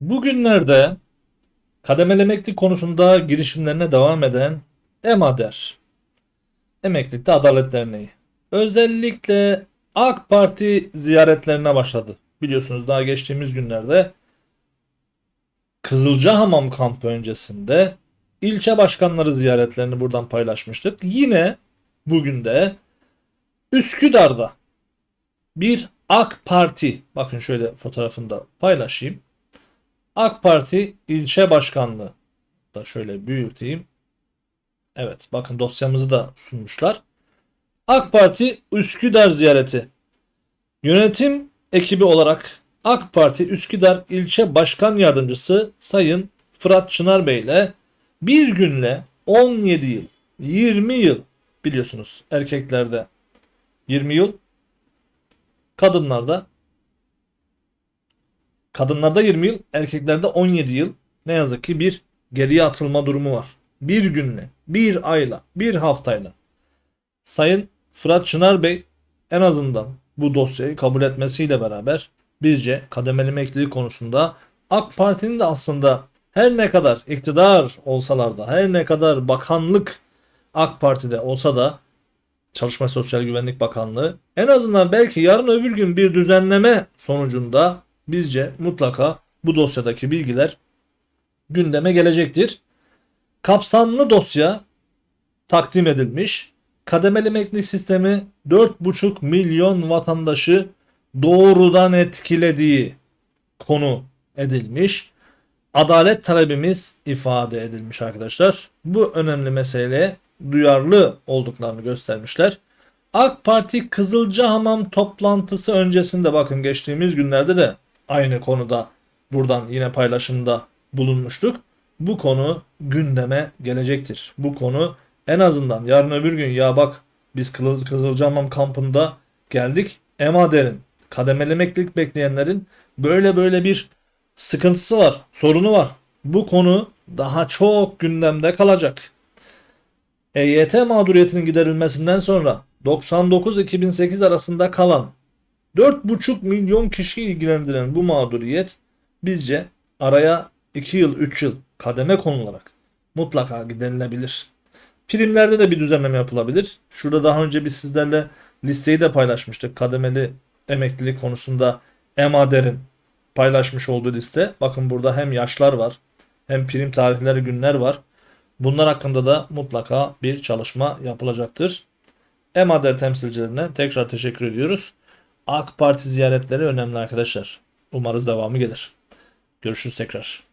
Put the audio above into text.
Bugünlerde kademeli emeklilik konusunda girişimlerine devam eden EMADER, Emeklilikte Adalet Derneği, özellikle AK Parti ziyaretlerine başladı. Biliyorsunuz daha geçtiğimiz günlerde Kızılcahamam kampı öncesinde ilçe başkanları ziyaretlerini buradan paylaşmıştık. Yine bugün de Üsküdar'da bir AK Parti, bakın şöyle fotoğrafını da paylaşayım. AK Parti ilçe başkanlığı da şöyle büyüteyim. Evet bakın dosyamızı da sunmuşlar. AK Parti Üsküdar ziyareti. Yönetim ekibi olarak AK Parti Üsküdar ilçe başkan yardımcısı Sayın Fırat Çınar Bey ile bir günle 17 yıl, 20 yıl biliyorsunuz erkeklerde 20 yıl, kadınlarda Kadınlarda 20 yıl, erkeklerde 17 yıl. Ne yazık ki bir geriye atılma durumu var. Bir günle, bir ayla, bir haftayla. Sayın Fırat Çınar Bey en azından bu dosyayı kabul etmesiyle beraber bizce kademeli emeklilik konusunda AK Parti'nin de aslında her ne kadar iktidar olsalar da her ne kadar bakanlık AK Parti'de olsa da Çalışma Sosyal Güvenlik Bakanlığı en azından belki yarın öbür gün bir düzenleme sonucunda bizce mutlaka bu dosyadaki bilgiler gündeme gelecektir. Kapsamlı dosya takdim edilmiş. Kademeli emeklilik sistemi 4,5 milyon vatandaşı doğrudan etkilediği konu edilmiş. Adalet talebimiz ifade edilmiş arkadaşlar. Bu önemli meseleye duyarlı olduklarını göstermişler. AK Parti Kızılcahamam toplantısı öncesinde bakın geçtiğimiz günlerde de aynı konuda buradan yine paylaşımda bulunmuştuk. Bu konu gündeme gelecektir. Bu konu en azından yarın öbür gün ya bak biz Kızıl- Kızılcahamam kampında geldik. EMADER'in kademeli emeklilik bekleyenlerin böyle böyle bir sıkıntısı var, sorunu var. Bu konu daha çok gündemde kalacak. EYT mağduriyetinin giderilmesinden sonra 99-2008 arasında kalan 4,5 milyon kişi ilgilendiren bu mağduriyet bizce araya 2 yıl 3 yıl kademe konularak mutlaka giderilebilir. Primlerde de bir düzenleme yapılabilir. Şurada daha önce biz sizlerle listeyi de paylaşmıştık. Kademeli emeklilik konusunda EMADER'in paylaşmış olduğu liste. Bakın burada hem yaşlar var hem prim tarihleri günler var. Bunlar hakkında da mutlaka bir çalışma yapılacaktır. EMADER temsilcilerine tekrar teşekkür ediyoruz. AK Parti ziyaretleri önemli arkadaşlar. Umarız devamı gelir. Görüşürüz tekrar.